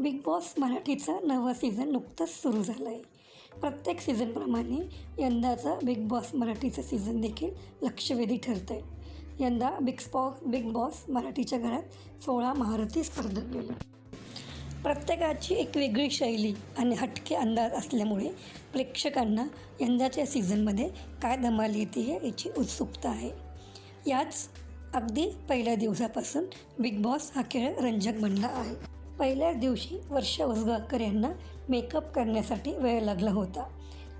Big boss मराठीचं नवं season नुकतंच सुरू झालं आहे प्रत्येक सीझनप्रमाणे यंदाचं बिग बॉस मराठीचं सीझन देखील लक्षवेधी ठरतं आहे यंदा बिग स्पॉ बिग बॉस मराठीच्या घरात सोळा महारथी स्पर्धक गेले प्रत्येकाची एक वेगळी शैली आणि हटके अंदाज असल्यामुळे प्रेक्षकांना यंदाच्या सीझनमध्ये काय धमाल येते हे याची उत्सुकता आहे. याच अगदी पहिल्या दिवसापासून बिग बॉस हा खेळ रंजक बनला आहे. पहिल्याच दिवशी वर्षा उसगावकर यांना मेकअप करण्यासाठी वेळ लागला होता.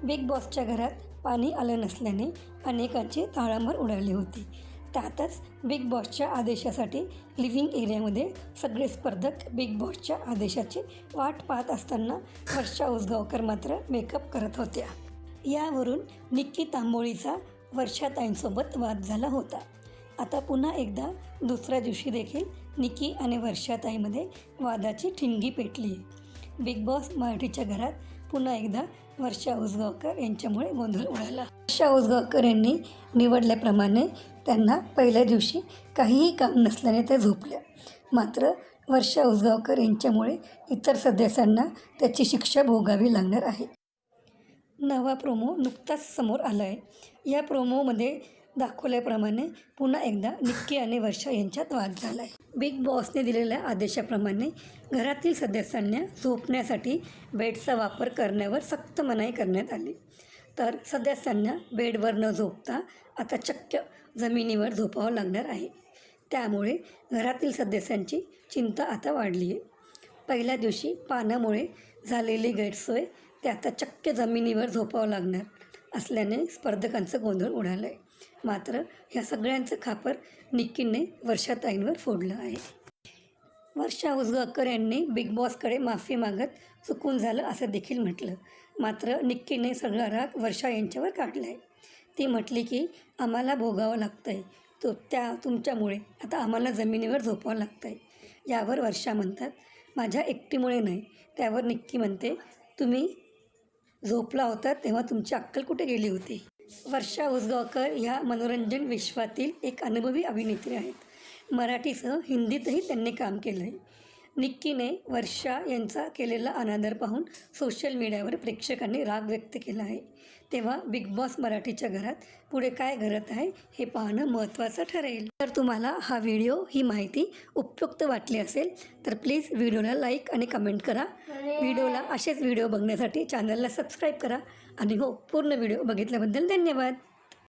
बिग बॉसच्या घरात पाणी आलं नसल्याने अनेकांची ताळांबर उडाली होती. त्यातच बिग बॉसच्या आदेशासाठी लिव्हिंग एरियामध्ये सगळे स्पर्धक बिग बॉसच्या आदेशाची वाट पाहत असताना वर्षा उसगावकर मात्र मेकअप करत होत्या. यावरून निक्की तांबोळीचा वर्षाताईंसोबत वाद झाला होता. आता पुन्हा एकदा दुसऱ्या दिवशी देखील निकी आणि वर्षाताईमध्ये वादाची ठिणगी पेटली. आहे बिग बॉस मराठीच्या घरात पुन्हा एकदा वर्षा उसगावकर यांच्यामुळे गोंधळ उडाला. वर्षा उसगावकर यांनी निवडल्याप्रमाणे त्यांना पहिल्या दिवशी काहीही काम नसल्याने त्या झोपल्या. मात्र वर्षा उसगावकर यांच्यामुळे इतर सदस्यांना त्याची शिक्षा भोगावी लागणार आहे. नवा प्रोमो नुकताच समोर आला आहे या प्रोमोमध्ये दाखवल्याप्रमाणे पुन्हा एकदा निक्की आणि वर्षा यांच्यात वाद झाला आहे बिग बॉसने दिलेल्या आदेशाप्रमाणे घरातील सदस्यांना झोपण्यासाठी बेडचा वापर करण्यावर सक्त मनाई करण्यात आली. तर सदस्यांना बेडवर न झोपता आता चक्क जमिनीवर झोपावं लागणार आहे. त्यामुळे घरातील सदस्यांची चिंता आता वाढली आहे पहिल्या दिवशी पाण्यामुळे झालेली गैरसोय ते आता चक्क जमिनीवर झोपावं लागणार असल्याने स्पर्धकांचं गोंधळ उडालं आहे मात्र ह्या सगळ्यांचं खापर निक्कीने वर्षाताईंवर फोडलं आहे. वर्षा उसगावकर यांनी बिग बॉसकडे माफी मागत चुकून झालं असं देखील म्हटलं. मात्र निक्कीने सगळा राग वर्षा यांच्यावर काढला आहे ती म्हटली की आम्हाला भोगावं लागतं आहे तो त्या तुमच्यामुळे आता आम्हाला जमिनीवर झोपावं लागतं आहे यावर वर्षा म्हणतात माझ्या एकटीमुळे नाही. त्यावर निक्की म्हणते तुम्ही झोपला होता तेव्हा तुमची अक्कल कुठे गेली होती? वर्षा उसगावकर ह्या मनोरंजन विश्वातील एक अनुभवी अभिनेत्री आहेत. मराठीसह हिंदीतही त्यांनी काम केलं आहे निक्कीने वर्षा यांचा केलेला अनादर पाहून सोशल मीडियावर प्रेक्षकांनी राग व्यक्त केला आहे. तेव्हा बिग बॉस मराठीच्या घरात पुढे काय घडत आहे हे पाहणं महत्त्वाचं ठरेल. तर तुम्हाला हा व्हिडिओ ही माहिती उपयुक्त वाटली असेल तर प्लीज व्हिडिओला लाईक आणि कमेंट करा. व्हिडिओला असेच व्हिडिओ बघण्यासाठी चॅनलला सबस्क्राईब करा. आणि हो पूर्ण व्हिडिओ बघितल्याबद्दल धन्यवाद.